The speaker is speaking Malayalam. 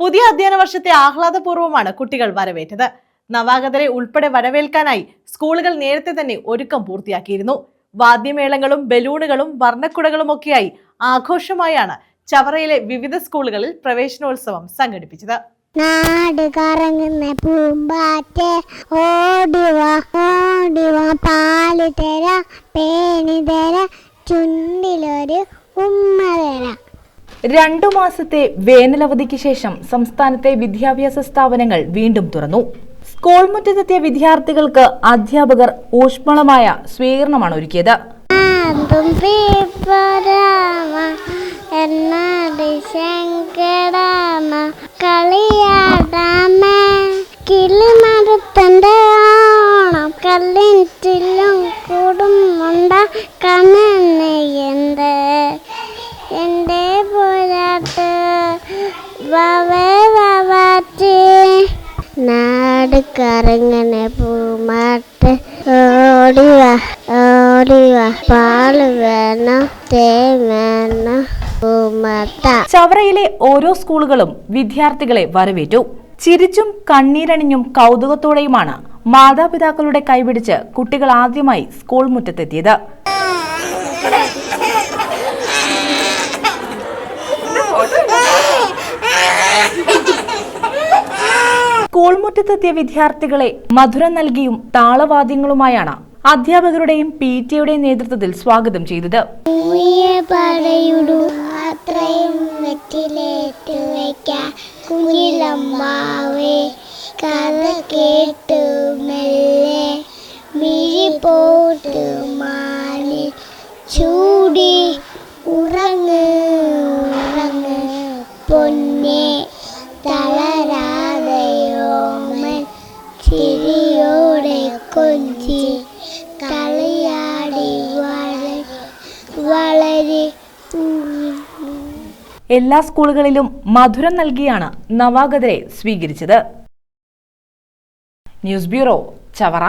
പുതിയ അധ്യയന വർഷത്തെ ആഹ്ലാദപൂർവമാണ് കുട്ടികൾ വരവേറ്റത്. നവാഗതരെ ഉൾപ്പെടെ വരവേൽക്കാനായി സ്കൂളുകൾ നേരത്തെ തന്നെ ഒരുക്കം പൂർത്തിയാക്കിയിരുന്നു. വാദ്യമേളങ്ങളും ബലൂണുകളും വർണക്കുടകളും ഒക്കെയായി ആഘോഷമായാണ് ചവറയിലെ വിവിധ സ്കൂളുകളിൽ പ്രവേശനോത്സവം സംഘടിപ്പിച്ചത്. നാട് പൂമ്പാറ്റ ഓടിവാ ഓടിവാ പാൽ തര പേണി തര ചുണ്ടിലൊരു ഉമ്മ തര. രണ്ടു മാസത്തെ വേനലവധിക്ക് ശേഷം സംസ്ഥാനത്തെ വിദ്യാഭ്യാസ സ്ഥാപനങ്ങൾ വീണ്ടും തുറന്നു. സ്കൂൾ മുറ്റത്തെത്തിയ വിദ്യാർത്ഥികൾക്ക് അധ്യാപകർ ഊഷ്മളമായ സ്വീകരണമാണ് ഒരുക്കിയത്. കളിയാടാമ. കിളിമരത്തന്റെ കൂടുമുണ്ട വവേ വവാറ്റി നാട് കറങ്ങനെ പൂമാട്ട് ഓടിവ ഓടിവ പാൽ വേണം തേ വേണം പൂമാട്ട ചവറയിലെ ഓരോ സ്കൂളുകളും വിദ്യാർത്ഥികളെ വരവേറ്റു ചിരിച്ചും കണ്ണീരണിഞ്ഞും കൗതുകത്തോടെയുമാണ് മാതാപിതാക്കളുടെ കൈപിടിച്ച് കുട്ടികൾ ആദ്യമായി സ്കൂൾ മുറ്റത്തെത്തിയത് സ്കൂൾ മുറ്റത്തെത്തിയ വിദ്യാർത്ഥികളെ മധുരം നൽകിയും താളവാദ്യങ്ങളുമായാണ് അധ്യാപകരുടെയും പി ടിയുടെയും നേതൃത്വത്തിൽ സ്വാഗതം ചെയ്തത്. കഥ കേട്ടു മെല്ലെ. മിഴി പോട്ട് മാനി ചൂടി ഉറങ്ങ് ഉറങ്ങ്. പൊന്നെ ചിരിയോടെ കൊഞ്ചി കളിയാടി വളരെ എല്ലാ സ്കൂളുകളിലും മധുരം നൽകിയാണ് നവാഗതരെ സ്വീകരിച്ചത്. News bureau Chavara.